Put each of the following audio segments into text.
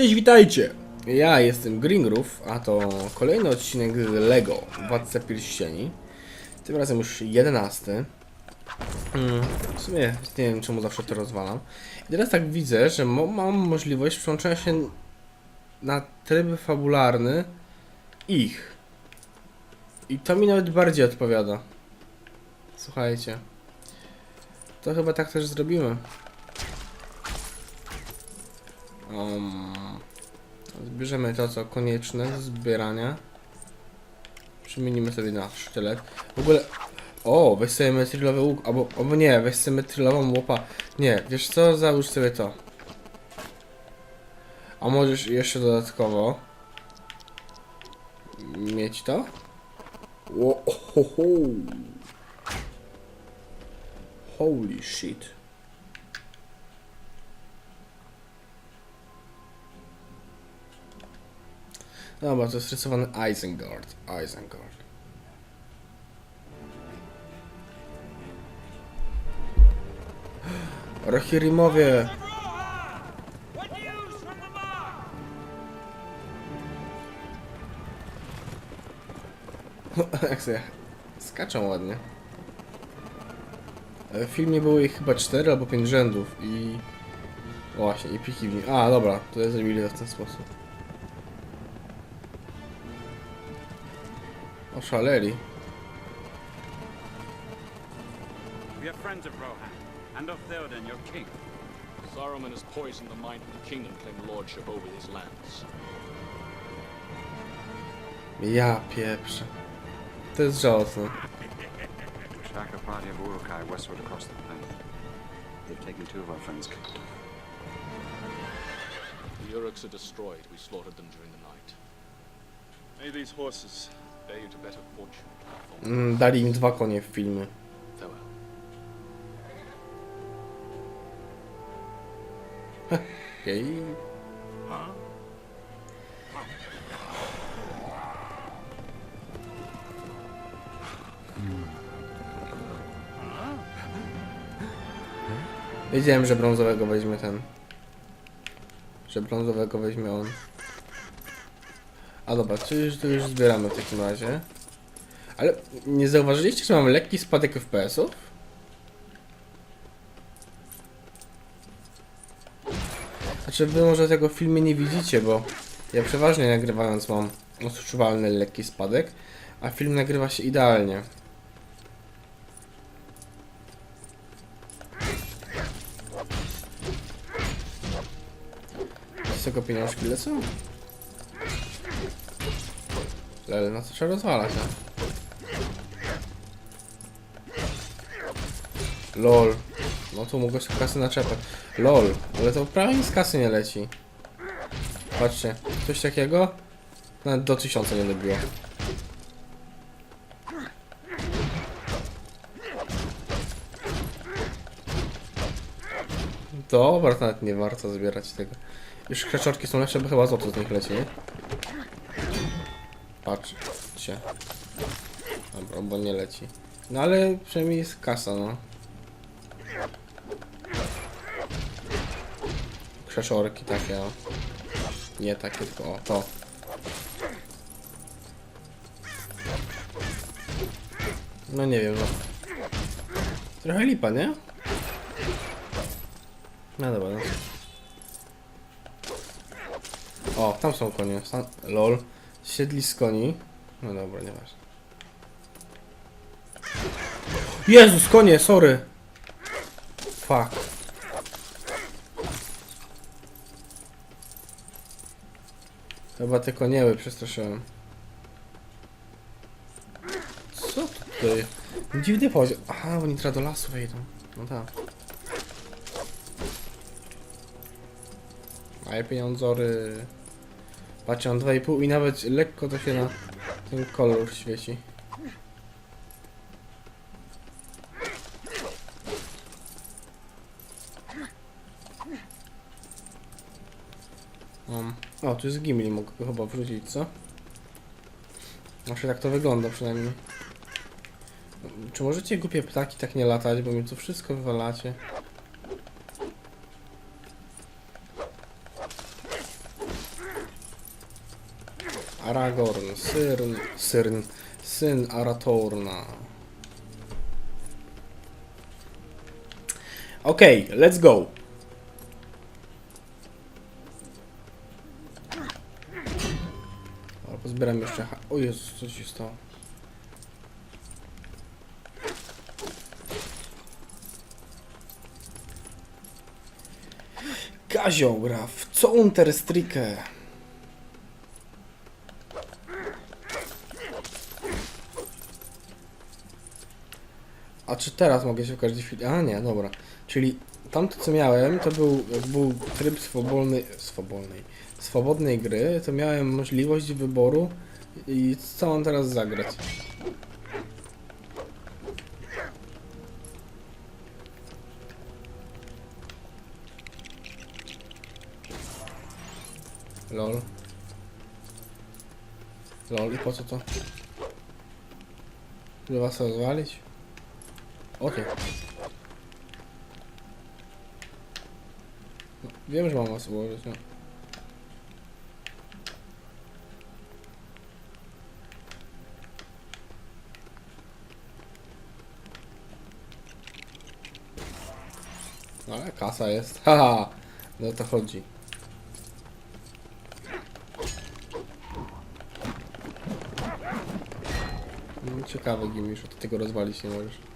Cześć, witajcie! Ja jestem Gringrów, a to kolejny odcinek LEGO Władca Pierścieni. Tym razem już jedenasty. Mm, w sumie nie wiem czemu zawsze to rozwalam. I teraz tak widzę, że mam możliwość przełączenia się na tryb fabularny ich. I to mi nawet bardziej odpowiada. Słuchajcie. To chyba tak też zrobimy. Um, zbierzemy to, co konieczne do zbierania. Przemienimy sobie na sztylet. W ogóle... O, weź sobie metrylowy łuk, albo, albo nie, weź sobie metrylową łopa. Nie, wiesz co, załóż sobie to. A możesz jeszcze dodatkowo mieć to? Wo- ho, ho. Holy shit. Dobra, to jest rysowany Isengard. Isengard. Mark? Jak sobie skaczą ładnie. E, W filmie było ich chyba 4 albo 5 rzędów i... Właśnie, i piki w nim. A, dobra, to zrobili to w ten sposób. Oszaleli. We are friends of Rohan and of Theoden, your king. Saruman has poisoned the mind of the king and claimed lordship over these lands. Ja pieprzę. To jest żałosne. Attack a party of Urukai westward across the plain. They've taken two of our friends captive. The Uruks are destroyed. We slaughtered them during the night. May these horses Mm, dali im dwa konie w. Farewell. Okej. Wiedziałem, że brązowego weźmie ten. Że brązowego weźmie on. A dobra, czyli już, już zbieramy w takim razie. Ale nie zauważyliście, że mam lekki spadek FPS-ów? Znaczy wy może tego w filmie nie widzicie, bo ja przeważnie nagrywając mam odczuwalny lekki spadek, a film nagrywa się idealnie. Z tego pieniążki lecą? Lel, no to trzeba rozwalać, no. LOL. No tu sobie kasy naczepać. LOL, ale to prawie nic kasy nie leci. Patrzcie, coś takiego? Nawet do tysiąca nie dobiło. Dobra, nawet nie warto zbierać tego. Już krzaczorki są lepsze, bo chyba złoto z nich leci, nie? Patrzcie. Dobra, bo nie leci. No ale przynajmniej jest kasa, no. Krzeszorki takie, o. Nie takie, tylko o, to. No nie wiem, no. Trochę lipa, nie? No dobra, no. O, tam są konie. Stan lol. Siedli z koni. No dobra, nieważne. Jezus, konie, sorry. Fuck. Chyba te konieły przestraszyłem. Co tutaj? Dziwny poziom. Aha, oni teraz do lasu wejdą. No tak. Mają pieniądzory. Patrzcie, mam 2,5 i nawet lekko to się na ten kolor świeci. O, tu jest Gimli, mogę chyba wrzucić, co? Znaczy tak to wygląda przynajmniej. Czy możecie głupie ptaki tak nie latać, bo mi tu wszystko wywalacie? Aragorn, Syrn, Syrn, syn Aratorna. Okej, let's go. O, pozbieram jeszcze. O Jezus, co się stało? Kazio gra w A czy teraz mogę się w każdej chwili... A nie, dobra. Czyli tamto co miałem, to był, był tryb swobodny, swobodnej, swobodnej gry, to miałem możliwość wyboru i co mam teraz zagrać. Lol. Lol, i po co to? Żeby was rozwalić? O ty. No, wiem, że mam was ułożyć, no. No ale kasa jest. Haha! No to chodzi. No, ciekawe gimisz, ty tego rozwalić nie możesz.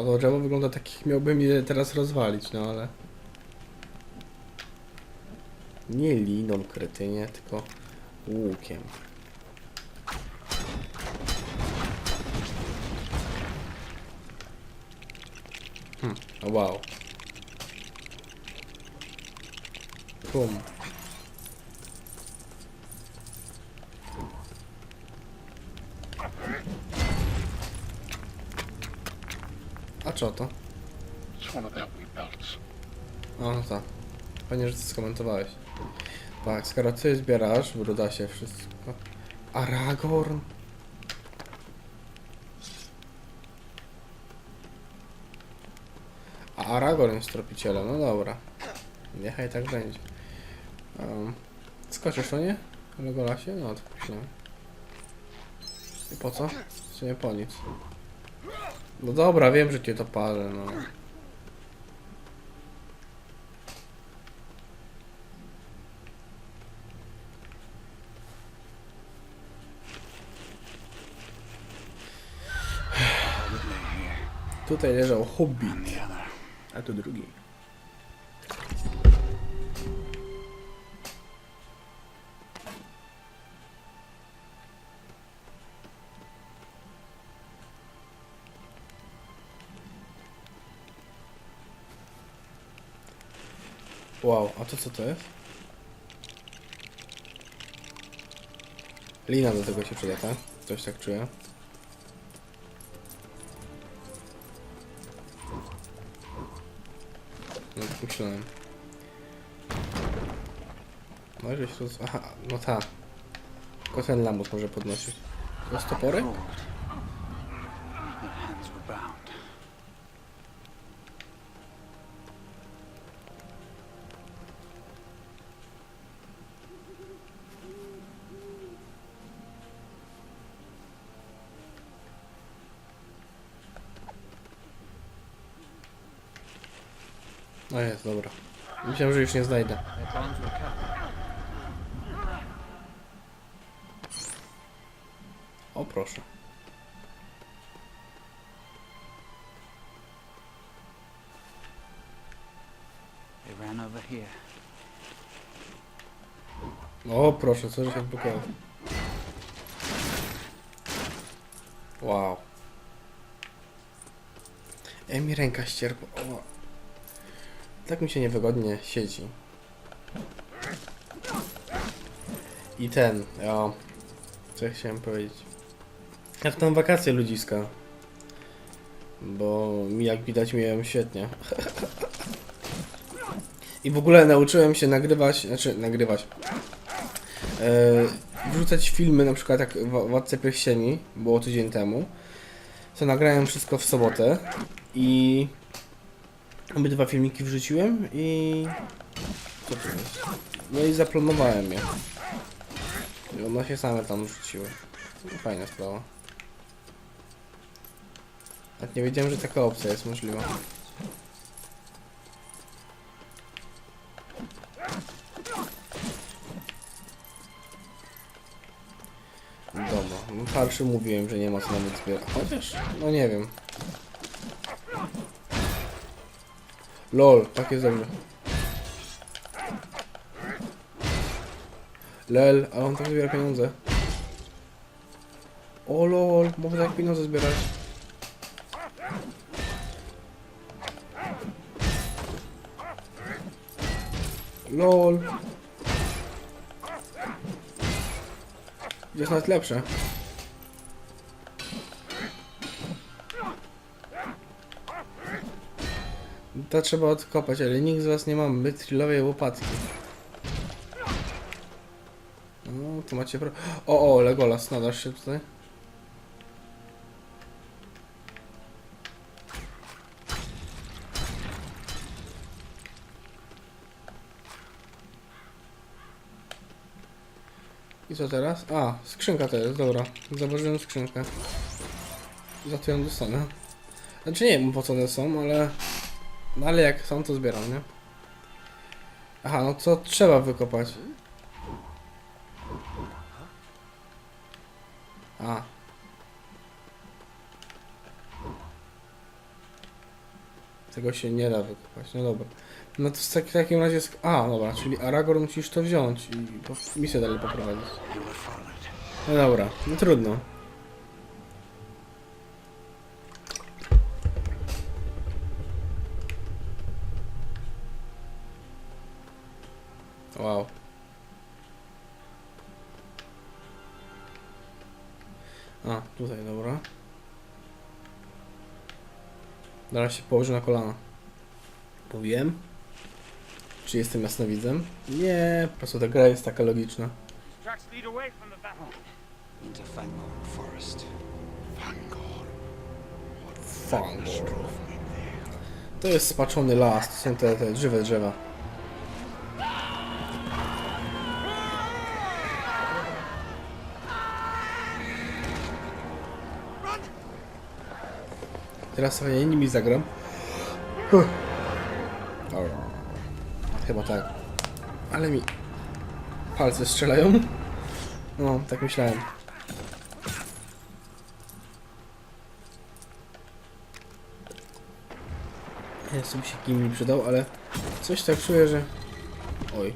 No to drzewo wygląda tak, jak miałbym je teraz rozwalić, no ale... Nie liną kretynie, tylko łukiem. Hm, o wow. Bum. A co to? O, no tak. Fajnie, że to skomentowałeś. Tak, skoro ty zbierasz, bruda się wszystko. Aragorn? A Aragorn jest tropicielem, no dobra. Niechaj tak będzie. Um, skoczysz to nie? Legolasie? No to myślałem. I po co? W sumie po nic. No dobra, wiem, że cię to palę, no. Tutaj leżał Hobbit, a tu drugi. Wow, a to co to jest? Lina do tego się przyda, tak? Coś tak czuję. No tak myślałem. No żeś roz... Aha, no ta. Tylko ten lamus może podnosić. To jest toporek? No jest, dobra. Myślałem, że już nie znajdę. O proszę. O proszę, co że się odblokowało. Wow. Ej, mi ręka ścierpła. O. Tak mi się niewygodnie siedzi. I ten, ja... Co ja chciałem powiedzieć? Jak tam wakacje ludziska. Bo jak widać miałem świetnie. I w ogóle nauczyłem się nagrywać, znaczy nagrywać. E, wrzucać filmy, na przykład jak Władce Pierścieni, było tydzień temu. to nagrałem wszystko w sobotę i obydwa filmiki wrzuciłem i co to jest? No i zaplanowałem je. I one się same tam wrzuciły. No, fajna sprawa. Nawet nie wiedziałem, że taka opcja jest możliwa. Dobra, no mówiłem, że nie ma co nawet zbierać. Chociaż, no nie wiem. LOL, tak jest dobrze. Lel, a on tak zbiera pieniądze. O lol, można tak pieniądze zbierać. LOL. Jest nawet lepsze. To trzeba odkopać, ale nikt z was nie ma mytrilowej łopatki. No, to macie pro... O, o, Legolas, nadasz się tutaj? I co teraz? A, skrzynka to jest, dobra. Zauważyłem skrzynkę. Za to ją dostanę. Znaczy nie wiem po co one są, ale... No ale jak są, to zbieram, nie? Aha, no co trzeba wykopać? A. Tego się nie da wykopać, no dobra. No to w tak- takim razie... sk- A, dobra, czyli Aragorn musisz to wziąć i misję dalej poprowadzić. No dobra, no trudno. Wow. A, tutaj, dobra. Teraz się położę na kolana. Powiem. Czy jestem jasnowidzem? Nie, po prostu ta gra jest taka logiczna. To jest spaczony las, to są te, te żywe drzewa. Teraz sobie nimi zagram. Chyba tak. Ale mi palce strzelają. No, tak myślałem. Jezu, by się kim mi przydał, ale coś tak czuję, że... Oj.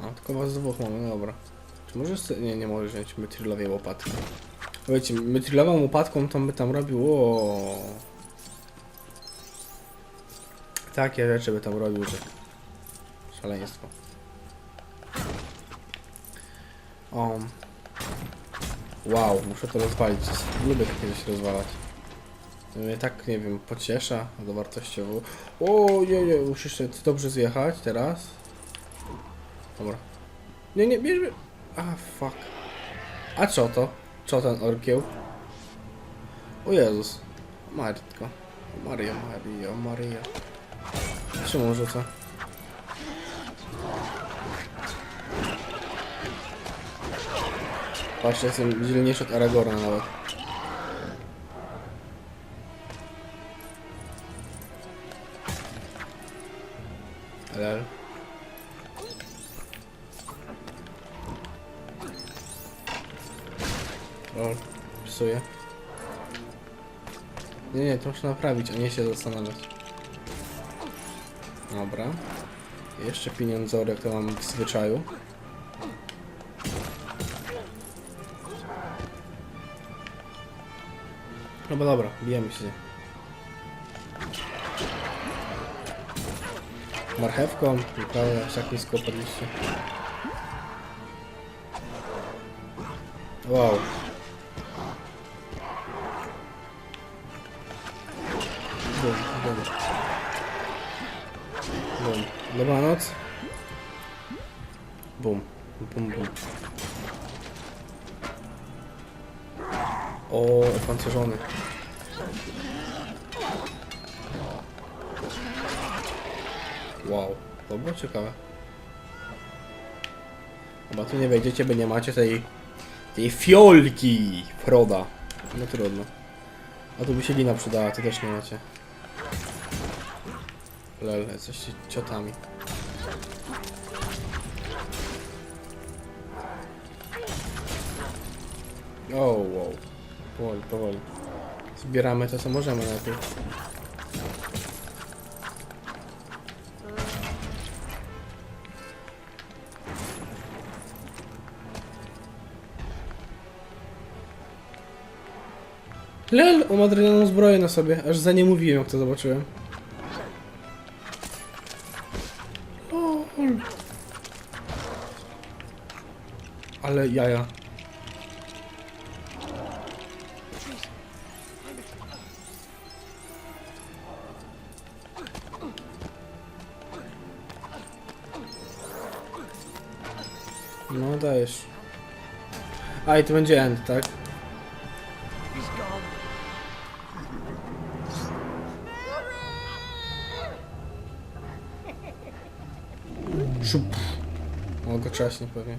A, tylko was dwóch mamy, no dobra. Czy możesz... Nie, nie możesz wziąć mytrilowej łopatki. Powiedzcie, mytrilową łopatką to by tam robił, o. Takie rzeczy by tam robił, że... Szaleństwo. O. Wow, muszę to rozwalić. Lubię takie rzeczy rozwalać. To mnie tak, nie wiem, pociesza dowartościowo. O, nie, nie, musisz się dobrze zjechać teraz. Dobra. Nie, nie, bierz, bierz. A, fuck. A co to? Co ten orkieł? O Jezus. Matko. Maria, Maria, Maria. Czemu rzuca? Patrzcie, jestem dzielniejszy od Aragorna nawet. Lel. Psuję. Nie, nie, to muszę naprawić, a nie się zastanawiać. Dobra. Jeszcze pieniądzory, które mam w zwyczaju. No bo dobra, bijemy się. Marchewką, naprawdę, aż tak nisko podliście. Wow. Bum. Bum. Dobranoc. Bum. Bum, bum. O, opancerzony. Wow, to było ciekawe. Chyba tu nie wejdziecie, by nie macie tej... tej fiolki Froda. No trudno. A tu by się lina przydała, to też nie macie. Lel, jesteście ciotami. O, wow. Powoli, powoli. Zbieramy to, co możemy najpierw. Lel, drewnianą zbroję na sobie, aż za nie mówiłem, jak to zobaczyłem. Ale jaja. No dajesz. A i to będzie end, tak? Szup. O, go czaśnie pewnie.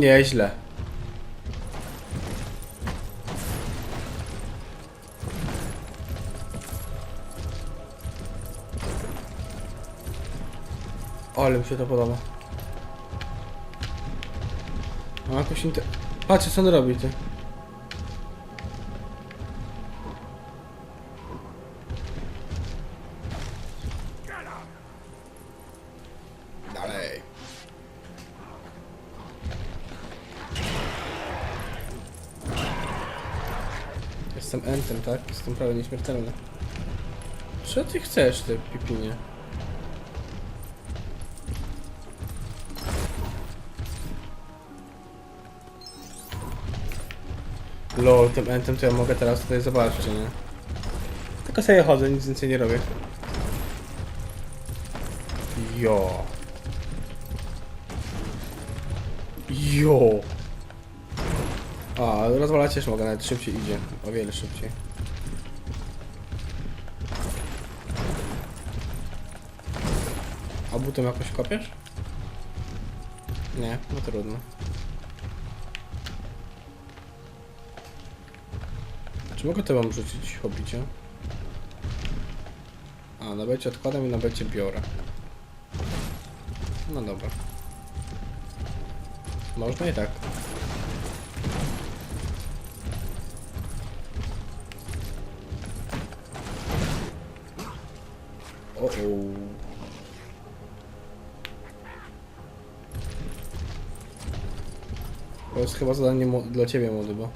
nieźle. Ale mi się to podoba. Ma jakoś inter... Co on robi, ty. Jestem tak? Jestem prawie nieśmiertelny. Co ty chcesz, ty pipinie? Lol, tym entem to ja mogę teraz tutaj zobaczyć, czy nie? Tylko sobie chodzę, nic więcej nie robię. Jo. Jo. A, rozwalać też mogę, nawet szybciej idzie. O wiele szybciej. A butem jakoś kopiesz? Nie, no trudno. Czy mogę to wam rzucić, hobicie? A, na becie odkładam i na becie biorę. No dobra. Można i tak. To jest chyba zadanie dla ciebie, młody, bo...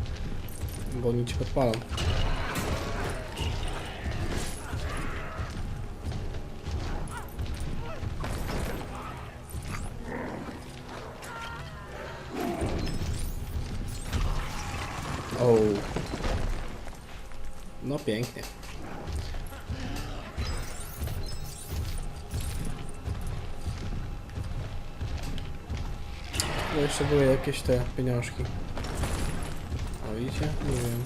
Bo oni cię podpalą. O. No pięknie. Jakieś te pieniążki. O widzicie? Mówiłem.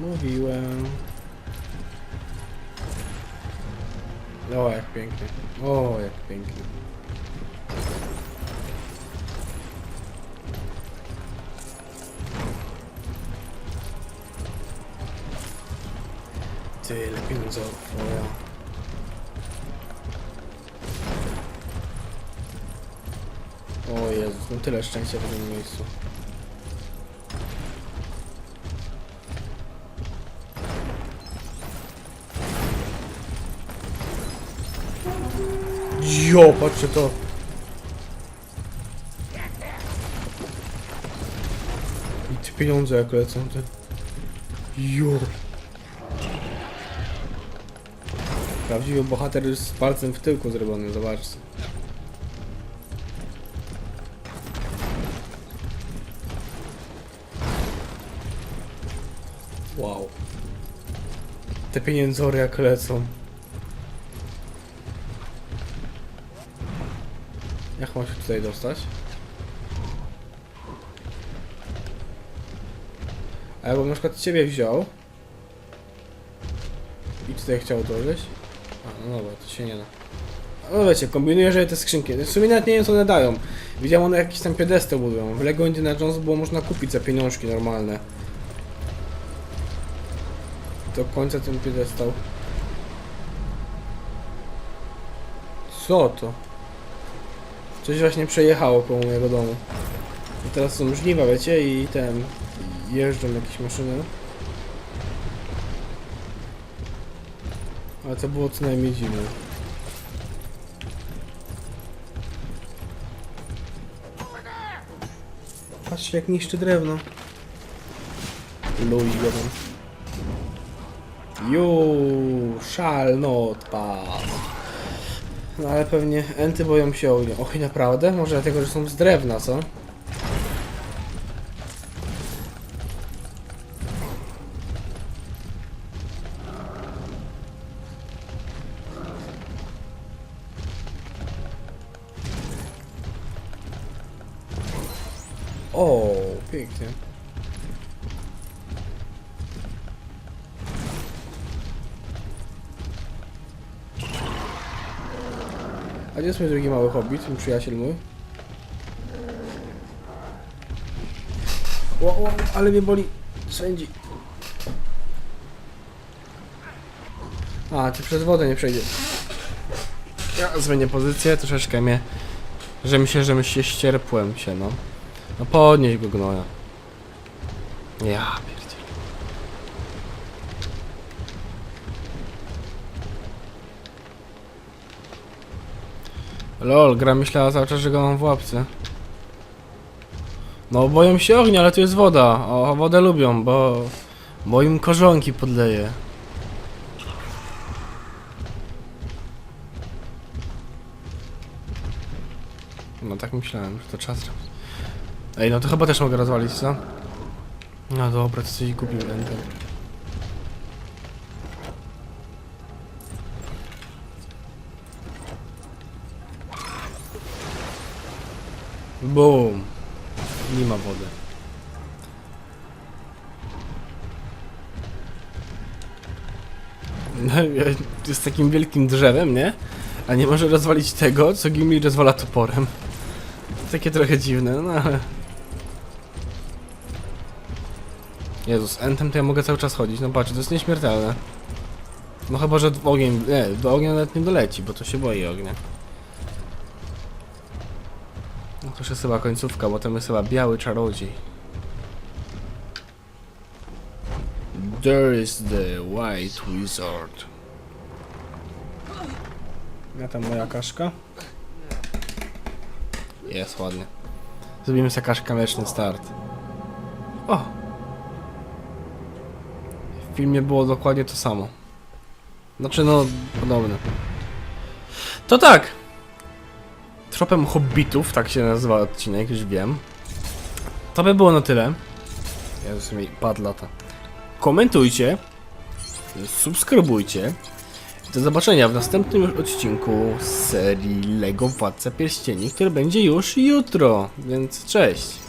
Mówiłem. O, jak pięknie. O, jak pięknie. Tyle pieniądzów, o ja. O Jezus, no tyle szczęścia w tym miejscu. Jo, patrzcie to! I te pieniądze jak lecą, te... Jo! Prawdziwy bohater z palcem w tyłku zrobiony, zobaczcie. Pieniędzory jak lecą. Jak mam się tutaj dostać? A jakbym na przykład ciebie wziął i tutaj chciał dożyć? A, no dobra, to się nie da. No wiecie, kombinuję, że te skrzynki. W sumie nawet nie wiem co one dają. Widziałem one jakiś tam piedestał budują. W Lego Indiana Jones było można kupić za pieniążki normalne. Do końca ten piedestał. Co to? Coś właśnie przejechało koło mojego domu. I teraz są żniwa, wiecie, i ten... Jeżdżą jakieś maszyny. Ale to było co najmniej dziwne. Patrzcie jak niszczy drewno. Luj jeden. You shall not pass. No ale pewnie enty boją się ognia. Och, naprawdę? Może dlatego, że są z drewna, co? A gdzie jest mój drugi mały hobbit, mój przyjaciel mój? O, o, ale mnie boli. Swędzi. A, ty przez wodę nie przejdzie. Ja zmienię pozycję, troszeczkę mnie... Że myślę, że się ścierpłem się, no. No podnieś go gnoja. Ja Lol, gra myślała cały czas, że go mam w łapce. No boją się ognia, ale tu jest woda. O, wodę lubią, bo... Bo im korzonki podleje. No tak myślałem, że to czas. Ej, no to chyba też mogę rozwalić, co? No dobra, to coś kupił Enter. Boom. Nie ma wody. No, jest takim wielkim drzewem, nie? A nie może rozwalić tego, co Gimli rozwala toporem. Takie trochę dziwne, no ale... Jezus, Entem to ja mogę cały czas chodzić, no patrz, to jest nieśmiertelne. No chyba, że ogień, nie, do ognia nawet nie doleci, bo to się boi ognia. No to już jest chyba końcówka, bo tam jest chyba biały czarodziej. There is the white wizard. Ja tam moja kaszka. Jest ładnie. Zrobimy sobie kaszka mleczny start. O! W filmie było dokładnie to samo. Znaczy no, podobne. To tak! Tropem hobbitów, tak się nazywa odcinek, już wiem. To by było na tyle. Jezus mi padł lata. Komentujcie. Subskrybujcie. Do zobaczenia w następnym odcinku z serii LEGO Władca Pierścieni, który będzie już jutro, więc cześć!